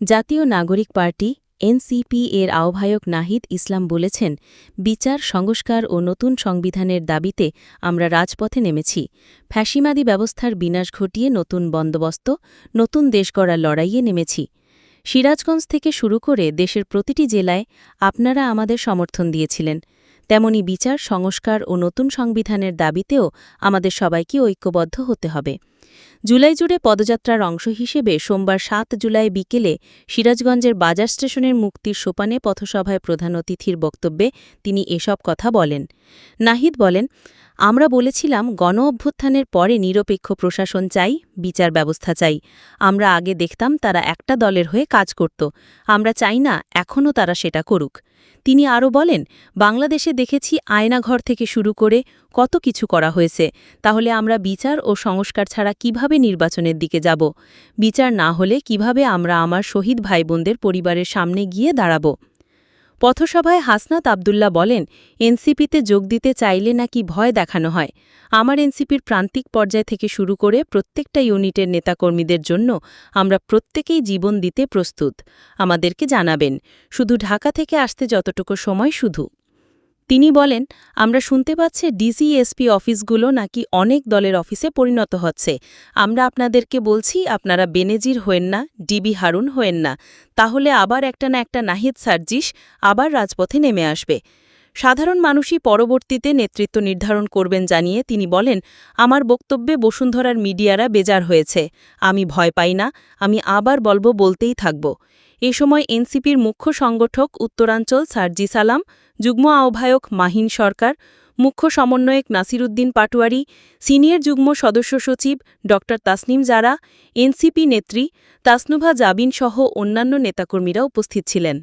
জাতীয় নাগরিক party, NCP এর আহ্বায়ক নাহিদ ইসলাম বলেছেন, বিচার, সংস্কার ও নতুন সংবিধানের দাবিতে আমরা রাজপথে নেমেছি। ফ্যাসিমাদি ব্যবস্থার বিনাশ ঘটিয়ে নতুন বন্দোবস্ত, নতুন দেশ গড়ার লড়াইয়ে নেমেছি। সিরাজগঞ্জ থেকে শুরু করে দেশের প্রতিটি জেলায় আপনারা আমাদের সমর্থন দিয়েছিলেন। তেমনি বিচার, সংস্কার ও নতুন সংবিধানের দাবিতেও আমাদের সবাইকে ঐক্যবদ্ধ হতে হবে। জুলাই জুড়ে পদযাত্রার অংশ হিসেবে সোমবার সাত জুলাই বিকেলে সিরাজগঞ্জের বাজার স্টেশনের মুক্তির সোপানে পথসভায় প্রধান অতিথির বক্তব্যে তিনি এসব কথা বলেন। নাহিদ বলেন, আমরা বলেছিলাম গণ অভ্যুত্থানের পরে নিরপেক্ষ প্রশাসন চাই, বিচার ব্যবস্থা চাই। আমরা আগে দেখতাম তারা একটা দলের হয়ে কাজ করত। আমরা চাই না এখনও তারা সেটা করুক। তিনি আরও বলেন, বাংলাদেশে দেখেছি আয়নাঘর থেকে শুরু করে কত কিছু করা হয়েছে। তাহলে আমরা বিচার ও সংস্কার ছাড়া কীভাবে নির্বাচনের দিকে যাব? বিচার না হলে কীভাবে আমরা আমার শহীদ ভাইবোনদের পরিবারের সামনে গিয়ে দাঁড়াব? পথসভায় হাসনাত আবদুল্লা বলেন, এনসিপিতে যোগ দিতে চাইলে নাকি ভয় দেখানো হয়। আমার এনসিপির প্রান্তিক পর্যায় থেকে শুরু করে প্রত্যেকটা ইউনিটের নেতাকর্মীদের জন্য আমরা প্রত্যেকেই জীবন দিতে প্রস্তুত। আমাদেরকে জানাবেন, শুধু ঢাকা থেকে আসতে যতটুকু সময় শুধু। তিনি বলেন, আমরা শুনতে পাচ্ছি ডিসিএসপি অফিসগুলো নাকি অনেক দলের অফিসে পরিণত হচ্ছে। আমরা আপনাদেরকে বলছি, আপনারা বেনেজির হয়েন না, ডিবি হারুন হয়েন না। তাহলে আবার একটা না একটা নাহিদ সার্জিস আবার রাজপথে নেমে আসবে। সাধারণ মানুষই পরবর্তীতে নেতৃত্ব নির্ধারণ করবেন জানিয়ে তিনি বলেন, আমার বক্তব্যে বসুন্ধরার মিডিয়ারা বেজার হয়েছে। আমি ভয় পাই না। আমি আবার বলব, বলতেই থাকব। এ সময় এনসিপির মুখ্য সংগঠক উত্তরাঞ্চল সার্জি সালাম, যুগ্ম আহ্বায়ক মাহিন সরকার, মুখ্য সমন্বয়ক নাসিরুদ্দিন পাটোয়ারি, সিনিয়র যুগ্ম সদস্য সচিব ড. তাসনিম জারা, এনসিপি নেত্রী, তাসনুভা জাবিন সহ অন্যান্য নেতাকর্মীরা উপস্থিত ছিলেন।